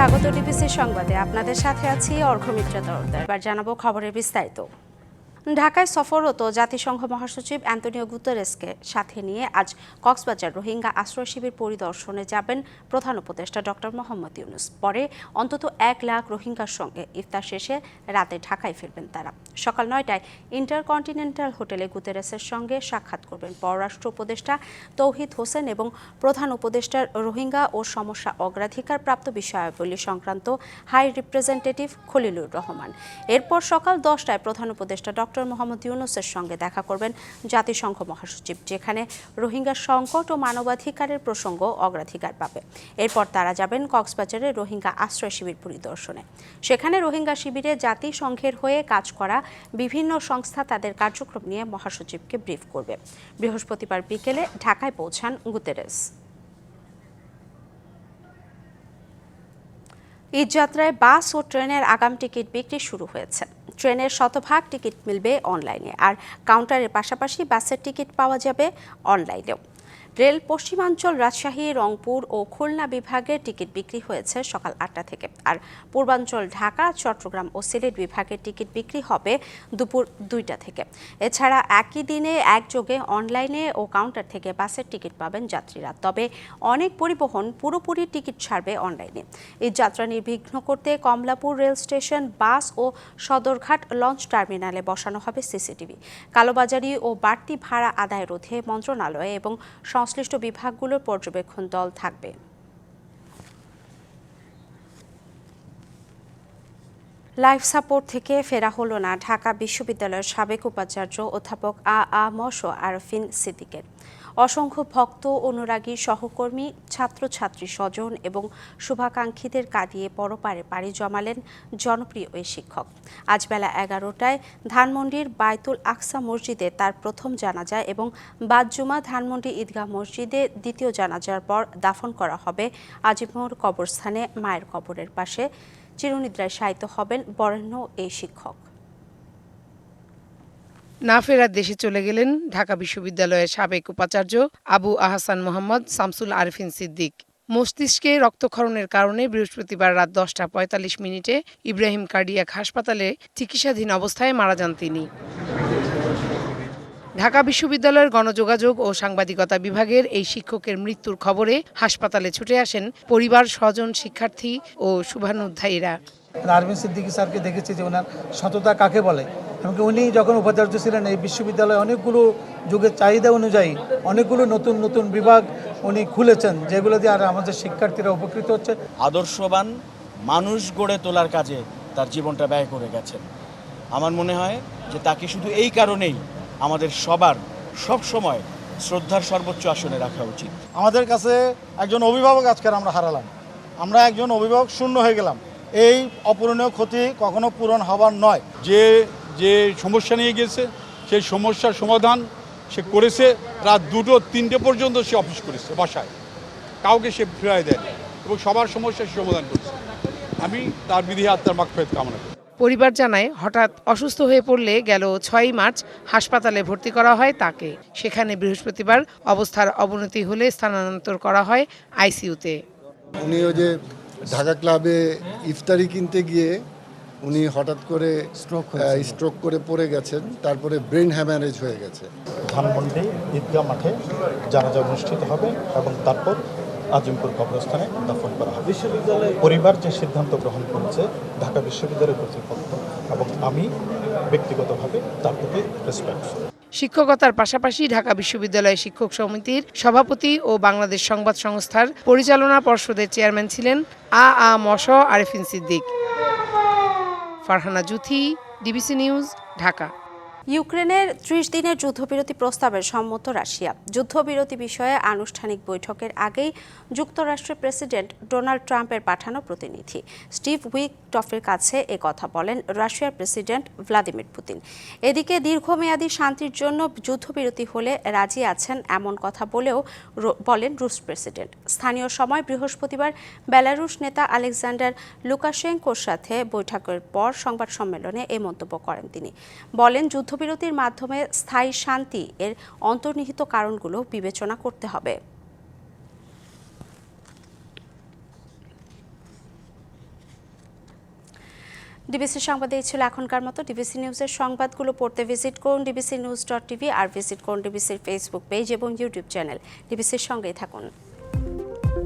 স্বাগত ডিবিসি সংবাদে। আপনাদের সাথে আছি অর্ঘমিত্র তরফদার এবার জানাব খবরের বিস্তারিত। ঢাকায় সফররত জাতিসংঘ মহাসচিব অ্যান্তনিও গুতেরেসকে। সাথে নিয়ে আজ কক্সবাজার রোহিঙ্গা আশ্রয় শিবির পরিদর্শনে যাবেন প্রধান উপদেষ্টা ডক্টর মোহাম্মদ ইউনুস। পরে অন্তত এক লাখ রোহিঙ্গার সঙ্গে ইফতার শেষে রাতে ঢাকায় ফিরবেন তারা। সকাল নয়টায় ইন্টারকন্টিনেন্টাল হোটেলে গুতেরেসের সঙ্গে সাক্ষাৎ করবেন পররাষ্ট্র উপদেষ্টা তৌহিদ হোসেন এবং প্রধান উপদেষ্টার রোহিঙ্গা ও সমস্যা অগ্রাধিকার প্রাপ্ত বিষয়াবলী সংক্রান্ত হাই রিপ্রেজেন্টেটিভ খলিলুর রহমান। এরপর সকাল দশটায় প্রধান উপদেষ্টা ডক্টর মোহাম্মদ ইউনুসের সঙ্গে দেখা করবেন জাতিসংঘ মহাসচিব, যেখানে রোহিঙ্গা সংকট ও মানবাধিকারের প্রসঙ্গ অগ্রাধিকার পাবে। এরপর তারা যাবেন কক্সবাজারের রোহিঙ্গা আশ্রয় শিবির পরিদর্শনে। সেখানে রোহিঙ্গা শিবিরে জাতিসংঘের হয়ে কাজ করা বিভিন্ন সংস্থা তাদের কার্যক্রম নিয়ে মহাসচিবকে ব্রিফ করবে। বৃহস্পতিবার বিকেলে ঢাকায় পৌঁছান গুতেরেস। ঈদযাত্রায় বাস ও ট্রেনের আগাম টিকিট বিক্রি শুরু হয়েছে। ট্রেনের শতভাগ টিকিট মিলবে অনলাইনে। আর কাউন্টারের পাশাপাশি বাসের টিকিট পাওয়া যাবে অনলাইনেও। রেল পশ্চিমাঞ্চল রাজশাহী, রংপুর ও খুলনা বিভাগের টিকিট বিক্রি হয়েছে সকাল আটটা থেকে। আর পূর্বাঞ্চল, ঢাকা, চট্টগ্রাম ও সিলেট বিভাগের টিকিট বিক্রি হবে দুপুর দুইটা থেকে। এছাড়া একই দিনে একযোগে অনলাইনে ও কাউন্টার থেকে বাসের টিকিট পাবেন যাত্রীরা। তবে অনেক পরিবহন পুরোপুরি টিকিট ছাড়বে অনলাইনে। এই যাত্রা নির্বিঘ্ন করতে কমলাপুর রেল স্টেশন, বাস ও সদরঘাট লঞ্চ টার্মিনালে বসানো হবে সিসিটিভি। কালোবাজারি ও বাড়তি ভাড়া আদায় রোধে মন্ত্রণালয় এবং সংশ্লিষ্ট বিভাগগুলোর পর্যবেক্ষণ দল থাকবে। লাইফ সাপোর্ট থেকে ফেরা হলো না ঢাকা বিশ্ববিদ্যালয়ের সাবেক উপাচার্য অধ্যাপক আ আ মশ আরফিন সিদ্দিকের। অসংখ্য ভক্ত, অনুরাগী সহকর্মী, ছাত্রছাত্রী স্বজন এবং শুভাকাঙ্ক্ষীদের কাঁদিয়ে পরপারে পাড়ি জমালেন জনপ্রিয় এই শিক্ষক। আজ বেলা এগারোটায় ধানমন্ডির বায়তুল আকসা মসজিদে তার প্রথম জানাজা এবং বাদজুমা ধানমন্ডি ঈদগাহ মসজিদে দ্বিতীয় জানাজার পর দাফন করা হবে আজিমোর কবরস্থানে মায়ের কবরের পাশে। চিরনিদ্রায় শায়িত হবেন বরেণ্য এই শিক্ষক। না ফেরার দেশে চলে গেলেন ঢাকা বিশ্ববিদ্যালয়ের সাবেক উপাচার্য আবু আহসান মোহাম্মদ শামসুল আরিফিন সিদ্দিক। মস্তিষ্কে রক্তক্ষরণের কারণে বৃহস্পতিবার রাত দশটা পঁয়তাল্লিশ মিনিটে ইব্রাহিম কার্ডিয়াক হাসপাতালে চিকিৎসাধীন অবস্থায় মারা যান তিনি। ঢাকা বিশ্ববিদ্যালয়ের গণযোগাযোগ ও সাংবাদিকতা বিভাগের এই শিক্ষকের মৃত্যুর খবরে হাসপাতালে ছুটে আসেন পরিবার স্বজন, শিক্ষার্থী ও শুভানুধ্যায়ীরা। আরবিন সিদ্দিকী স্যারকে দেখেছি যে ওনার সততা কাকে বলে? এমনকি উনি যখন উপাচার্য ছিলেন এই বিশ্ববিদ্যালয়ে অনেকগুলো যুগের চাহিদা অনুযায়ী অনেকগুলো নতুন নতুন বিভাগ উনি খুলেছেন যেগুলো দিয়ে আর আমাদের শিক্ষার্থীরা উপকৃত হচ্ছে। আদর্শবান মানুষ গড়ে তোলার কাজে তার জীবনটা ব্যয় করে গেছেন। আমার মনে হয় যে তাকে শুধু এই কারণেই আমাদের সবার সব সময় শ্রদ্ধার সর্বোচ্চ আসনে রাখা উচিত। আমাদের কাছে একজন অভিভাবক আজকের আমরা হারালাম। আমরা একজন অভিভাবক শূন্য হয়ে গেলাম। এই অপূরণীয় ক্ষতি কখনো পূরণ হবার নয়। যে যে সমস্যা নিয়ে গেছে সেই সমস্যার সমাধান সে করেছে রাত দুটো তিনটে পর্যন্ত সে অফিস করেছে বাসায়। কাউকে সে ফেরায় দেয়নি এবং সবার সমস্যা সে সমাধান করেছে। আমি তার বিধি আত্মার মাকফেদ কামনা করি। পরিবার জানায় হঠাৎ অসুস্থ হয়ে পড়লে গেল ছয়ই মার্চ হাসপাতালে ভর্তি করা হয় তাকে। সেখানে বৃহস্পতিবার অবস্থার অবনতি হলে স্থানান্তর করা হয় আইসিইউতে। উনি ওই যে ঢাকা ক্লাবে ইফতারি কিনতে গিয়ে উনি হঠাৎ করে স্ট্রোক স্ট্রোক করে পড়ে গেছেন তারপরে ব্রেন হ্যামারেজ হয়ে গেছে। ধানমন্ডি ঈদগাহ মাঠে জানাজা অনুষ্ঠিত হবে এবং তারপর আজিমপুর কবরস্থানে দাফন করা হবে। বিশ্ববিদ্যালয় পরিবার যে সিদ্ধান্ত গ্রহণ করেছে ঢাকা বিশ্ববিদ্যালয় কর্তৃপক্ষ এবং আমি ব্যক্তিগতভাবে তার প্রতি রেসপেক্ট শিক্ষকতার পাশাপাশি ঢাকা বিশ্ববিদ্যালয় শিক্ষক সমিতির সভাপতি ও বাংলাদেশ সংবাদ সংস্থার পরিচালনা পর্ষদের চেয়ারম্যান ছিলেন আ আ মশ Arefin Siddique. Farhana Juthi DBC news Dhaka. ইউক্রেনের ত্রিশ দিনের যুদ্ধবিরতি প্রস্তাবের সম্মত রাশিয়া। যুদ্ধবিরতি বিষয়ে আনুষ্ঠানিক বৈঠকের আগেই যুক্তরাষ্ট্রের প্রেসিডেন্ট ডোনাল্ড ট্রাম্পের পাঠানো প্রতিনিধি স্টিভ উইক টফের কাছে এ কথা বলেন রাশিয়ার প্রেসিডেন্ট ভ্লাদিমির পুতিন। এদিকে দীর্ঘমেয়াদী শান্তির জন্য যুদ্ধবিরতি হলে রাজি আছেন এমন কথা বলেও বলেন রুশ প্রেসিডেন্ট। স্থানীয় সময় বৃহস্পতিবার বেলারুশ নেতা আলেকজান্ডার লুকাশেঙ্কোর সাথে বৈঠকের পর সংবাদ সম্মেলনে এই মন্তব্য করেন তিনি। বলেন যুদ্ধবিরতির মাধ্যমে স্থায়ী শান্তি এর অন্তর্নিহিত কারণগুলো বিবেচনা করতে হবে। ডিবিসি সংবাদে এই ছিল এখনকার মতো। ডিবিসি নিউজের সংবাদগুলো পড়তে ভিজিট করুন ডিবিসি নিউজ ডট টিভি আর ভিজিট করুন ডিবিসির ফেসবুক পেজ এবং ইউটিউব চ্যানেল ডিবিসির সঙ্গেই থাকুন।